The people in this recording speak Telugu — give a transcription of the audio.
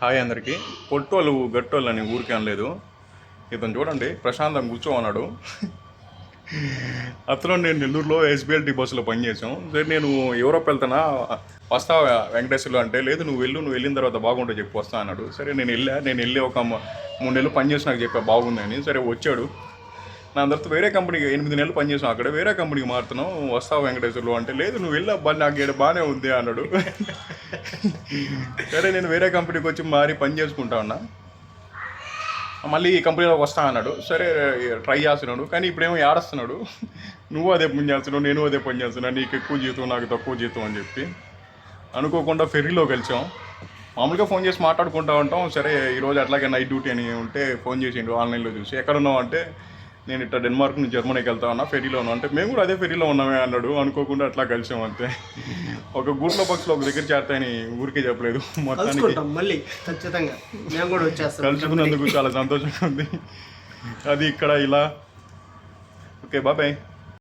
హాయ్ అందరికీ. పొట్టోళ్ళు గట్టోళ్ళు అని ఊరికే అనలేదు. ఇతను చూడండి ప్రశాంతం కూర్చోమన్నాడు అతను నేను నెల్లూరులో ఎస్బిఎల్టీ బస్సులో పనిచేసాం సరే నేను యూరోప్ వెళ్తానా? వస్తా వెంకటేశ్వర్లు అంటే లేదు నువ్వు వెళ్ళు నువ్వు వెళ్ళిన తర్వాత బాగుంటుంది చెప్పి వస్తా అన్నాడు. సరే నేను వెళ్ళా నేను వెళ్ళి ఒక మూడు నెలలు పనిచేసినాక చెప్పా బాగుందని సరే వచ్చాడు. నా అందరితో వేరే కంపెనీకి ఎనిమిది నెలలు పనిచేసాం అక్కడ వేరే కంపెనీకి మారుతున్నాం. వస్తావు వెంకటేశ్వర్లు అంటే లేదు నువ్వు వెళ్ళా నాకు ఈడ బాగానే ఉంది అన్నాడు. సరే నేను వేరే కంపెనీకి వచ్చి మారి పని చేసుకుంటా ఉన్నా. మళ్ళీ ఈ కంపెనీలోకి వస్తా అన్నాడు. సరే ట్రై చేస్తున్నాడు. కానీ ఇప్పుడేమో ఏడుస్తున్నాడు. నువ్వు అదే పని చేస్తున్నావు నేను అదే పని చేస్తున్నా నీకు ఎక్కువ జీతం నాకు తక్కువ జీతం అని చెప్పి అనుకోకుండా ఫెర్రీలో కలిసాం. మామూలుగా ఫోన్ చేసి మాట్లాడుకుంటా ఉంటాం. సరే ఈరోజు అట్లాగే నైట్ డ్యూటీ అని ఉంటే ఫోన్ చేసిండు ఆన్లైన్లో చూసి. ఎక్కడ ఉన్నావు అంటే నేను ఇట్లా డెన్మార్క్ నుంచి జర్మనీకి వెళ్తా ఉన్నా ఫెరీలో ఉన్నా. అంటే మేము కూడా అదే ఫెరీలో ఉన్నామే అన్నాడు. అనుకోకుండా అట్లా కలిసాం అంతే. ఒక గూట్లో పక్షులు ఒక దగ్గర చేరతాయని ఊరికే చెప్పలేదు. మొత్తానికి మళ్ళీ ఖచ్చితంగా. మేము కూడా వచ్చేస్తాం. కలుసుకున్నందుకు చాలా సంతోషంగా ఉంది. అది ఇక్కడ ఇలా. ఓకే బాబాయ్